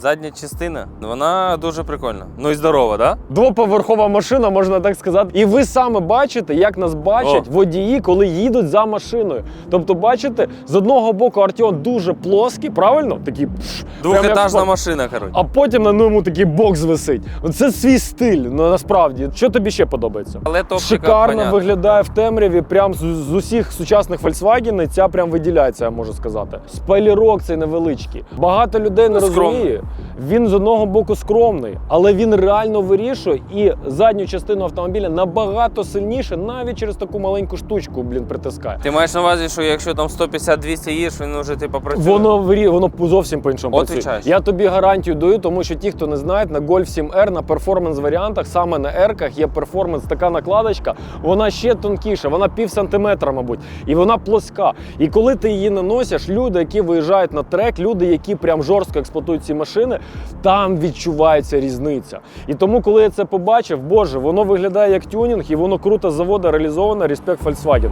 Задня частина, вона дуже прикольна. Ну і здорова. Да? Двоповерхова машина, можна так сказати. І ви саме бачите, як нас бачать О. водії, коли їдуть за машиною. Тобто, бачите, з одного боку Артіон дуже плоский, правильно? Такий пш, прям як машина, коротше. А потім на ньому такий бокс висить. Це свій стиль. Ну насправді, що тобі ще подобається? Але то Шикарно виглядає в темряві. Прям з, з усіх сучасних Volkswagen ця прям виділяється, я можу сказати. Спойлерок цей невеличкий. Багато людей не Ну, розуміє. Він з одного боку скромний, але він реально вирішує і задню частину автомобіля набагато сильніше, навіть через таку маленьку штучку, блін, притискає. Ти маєш на увазі, що якщо там 150-200 їдеш, він вже типу працює. Воно вирі- воно зовсім по-іншому От працює. відчуваєш. Я тобі гарантію даю, тому що ті, хто не знають, на Golf 7R на перформанс варіантах, саме на R-ках є перформанс, така накладочка, вона ще тонкіша, вона пів сантиметра, мабуть, і вона плоска. І коли ти її наносиш, люди, які виїжджають на трек, люди, які прям жорстко експлуатують ці машини, там відчувається різниця. І тому, коли я це побачив, боже, воно виглядає як тюнінг, і воно круто з заводу реалізовано. Респект Volkswagen.